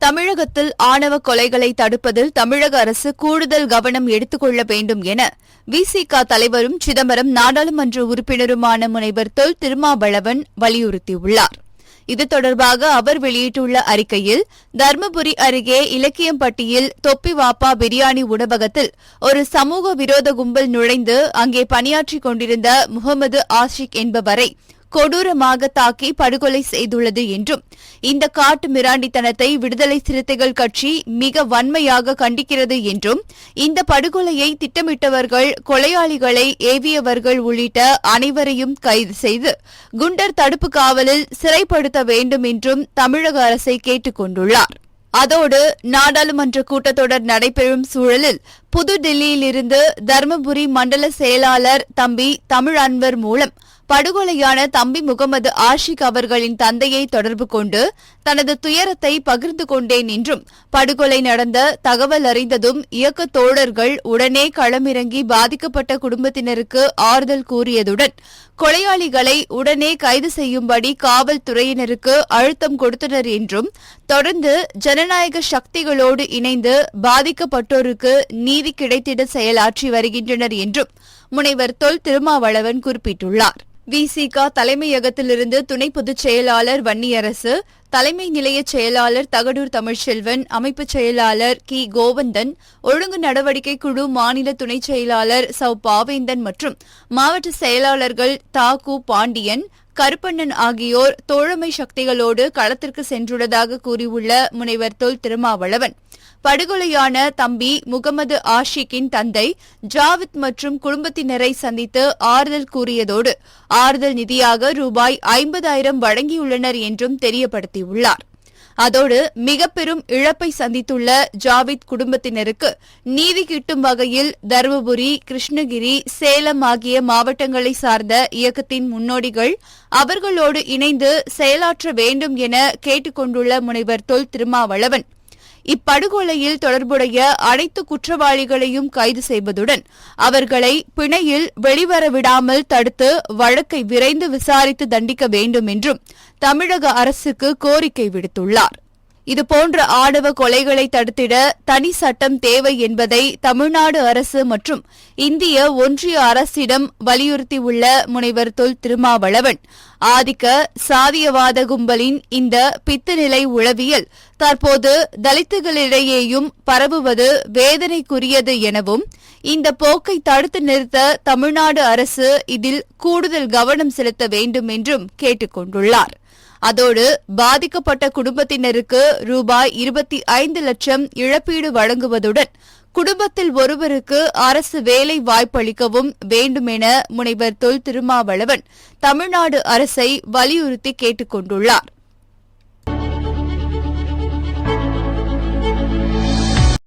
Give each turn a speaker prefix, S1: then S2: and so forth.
S1: தமிழகத்தில் ஆணவ கொலைகளை தடுப்பதில் தமிழக அரசு கூடுதல் கவனம் எடுத்துக் கொள்ள வேண்டும் என விசிக தலைவரும் சிதம்பரம் நாடாளுமன்ற உறுப்பினருமான முனைவர் தொல் திருமாவளவன் வலியுறுத்தியுள்ளார். இது தொடர்பாக அவர் வெளியிட்டுள்ள அறிக்கையில் தர்மபுரி அருகே இலக்கியம்பட்டியில் தொப்பி வாப்பா பிரியாணி உணவகத்தில் ஒரு சமூக விரோத கும்பல் நுழைந்து அங்கே பணியாற்றிக் கொண்டிருந்த முகமது ஆஷிக் என்பவரை கொடூரமாக தாக்கி படுகொலை செய்துள்ளது என்றும் இந்த காட்டு மிராண்டித்தனத்தை விடுதலை சிறுத்தைகள் கட்சி மிக வன்மையாக கண்டிக்கிறது என்றும் இந்த படுகொலையை திட்டமிட்டவர்கள் கொலையாளிகளை ஏவியவர்கள் உள்ளிட்ட அனைவரையும் கைது செய்து குண்டர் தடுப்பு காவலில் சிறைப்படுத்த வேண்டும் என்றும் தமிழக அரசை கேட்டுக் கொண்டுள்ளார் அதோடு நாடாளுமன்ற கூட்டத்தொடர் நடைபெறும் சூழலில் புதுடில்லியிலிருந்து தருமபுரி மண்டல செயலாளர் தம்பி தமிழ் அன்வர் மூலம் படுகொலையான தம்பி முகமது ஆஷிக் அவர்களின் தந்தையை தொடர்பு கொண்டு தனது துயரத்தை பகிர்ந்து கொண்டேன் என்றும் படுகொலை நடந்த தகவல் அறிந்ததும் இயக்க தோழர்கள் உடனே களமிறங்கி பாதிக்கப்பட்ட குடும்பத்தினருக்கு ஆறுதல் கூறியதுடன் கொலையாளிகளை உடனே கைது செய்யும்படி காவல்துறையினருக்கு அழுத்தம் கொடுத்தனர் என்றும் தொடர்ந்து ஜனநாயக சக்திகளோடு இணைந்து பாதிக்கப்பட்டோருக்கு நீதி கிடைத்திட செயலாற்றி வருகின்றனர் என்றும் முனைவர் தொல் திருமாவளவன் குறிப்பிட்டுள்ளார். விசிக தலைமையகத்திலிருந்து துணை பொதுச் செயலாளர் வன்னியரசு தலைமை நிலைய செயலாளர் தகடூர் தமிழ்ச்செல்வன் அமைப்பு செயலாளர் கி. கோவந்தன் ஒழுங்கு நடவடிக்கை குழு மாநில துணைச் செயலாளர் சௌ பாவேந்தன் மற்றும் மாவட்ட செயலாளர்கள் தா. கு. பாண்டியன் கருப்பண்ணன் ஆகியோர் தோழமை சக்திகளோடு களத்திற்கு சென்றுள்ளதாக கூறியுள்ள முனைவர் தொல். திருமாவளவன். படுகொலையான தம்பி முகமது ஆஷிக்கின் தந்தை ஜாவித் மற்றும் குடும்பத்தினரை சந்தித்து ஆறுதல் கூறியதோடு ஆறுதல் நிதியாக ரூபாய் ஐம்பதாயிரம் வழங்கியுள்ளனர் என்றும் தெரியப்படுத்தியுள்ளார். அதோடு மிக பெரும் இழப்பை சந்தித்துள்ள ஜாவித் குடும்பத்தினருக்கு நீதி கிட்டும் வகையில் தருமபுரி கிருஷ்ணகிரி சேலம் ஆகிய மாவட்டங்களை சார்ந்த இயக்கத்தின் முன்னோடிகள் அவர்களோடு இணைந்து செயலாற்ற வேண்டும் என கேட்டுக் கொண்டுள்ள முனைவர் தொல் திருமாவளவன் இப்படுகொலையில் தொடர்புடைய அனைத்து குற்றவாளிகளையும் கைது செய்வதுடன் அவர்களை பிணையில் வெளிவர விடாமல் தடுத்து வழக்கை விரைந்து விசாரித்து தண்டிக்க வேண்டும் என்றும் தமிழக அரசுக்கு கோரிக்கை விடுத்துள்ளார். இதுபோன்ற ஆணவ கொலைகளை தடுத்திட தனி சட்டம் தேவை என்பதை தமிழ்நாடு அரசு மற்றும் இந்திய ஒன்றிய அரசிடம் வலியுறுத்தியுள்ள முனைவர் தொல் திருமாவளவன். ஆதிக்க சாதியவாத கும்பலின் இந்த பித்துநிலை உளவியல் தற்போது தலித்துகளிடையேயும் பரவுவது வேதனைக்குரியது எனவும் இந்த போக்கை தடுத்து நிறுத்த தமிழ்நாடு அரசு இதில் கூடுதல் கவனம் செலுத்த வேண்டும் என்றும் கேட்டுக் கொண்டுள்ளார் அதோடு பாதிக்கப்பட்ட குடும்பத்தினருக்கு ரூபாய் இருபத்தி ஐந்து லட்சம் இழப்பீடு வழங்குவதுடன் குடும்பத்தில் ஒருவருக்கு அரசு வேலை வாய்ப்பளிக்கவும் வேண்டும் என முனைவர் தொல் திருமாவளவன் தமிழ்நாடு அரசை வலியுறுத்தி கேட்டுக் கொண்டுள்ளார்